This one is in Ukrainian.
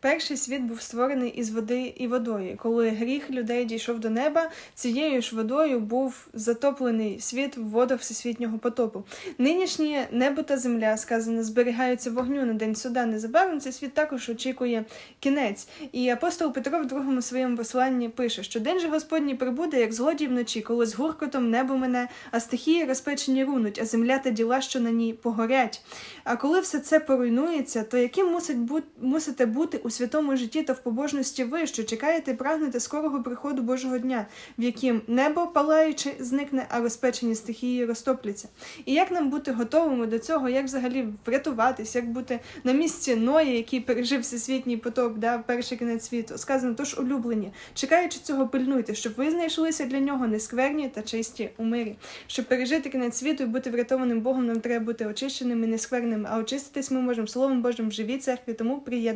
Перший світ був створений із води і водою. Коли гріх людей дійшов до неба, цією ж водою був затоплений світ в водах всесвітнього потопу. Нинішнє небо та земля, сказано, зберігаються вогню на день суда. Незабаром цей світ також очікує кінець. І апостол Петро в другому своєму посланні пише, що день же Господній прибуде, як злодій вночі, коли з гуркотом небо мене, а стихії розпечені рунуть, а земля та діла, що на ній погорять. А коли все це поруйнується, то яким мусить бу- мусите бути у святому житті та в побожності ви, що чекаєте і прагнете скорого приходу Божого дня, в яким небо палаючи зникне, а розпечені стихії розтопляться. І як нам бути готовими до цього, як взагалі врятуватись, як бути на місці Ноя, який пережив всесвітній потоп, да, перший кінець світу. Сказано, тож улюблені, чекаючи цього, пильнуйте, щоб ви знайшлися для нього нескверні та чисті у мирі. Щоб пережити кінець світу і бути врятованим Богом, нам треба бути очищеними, нескверними, а очиститись ми можемо Словом Божим в живій церкві, тому приєднуйтесь.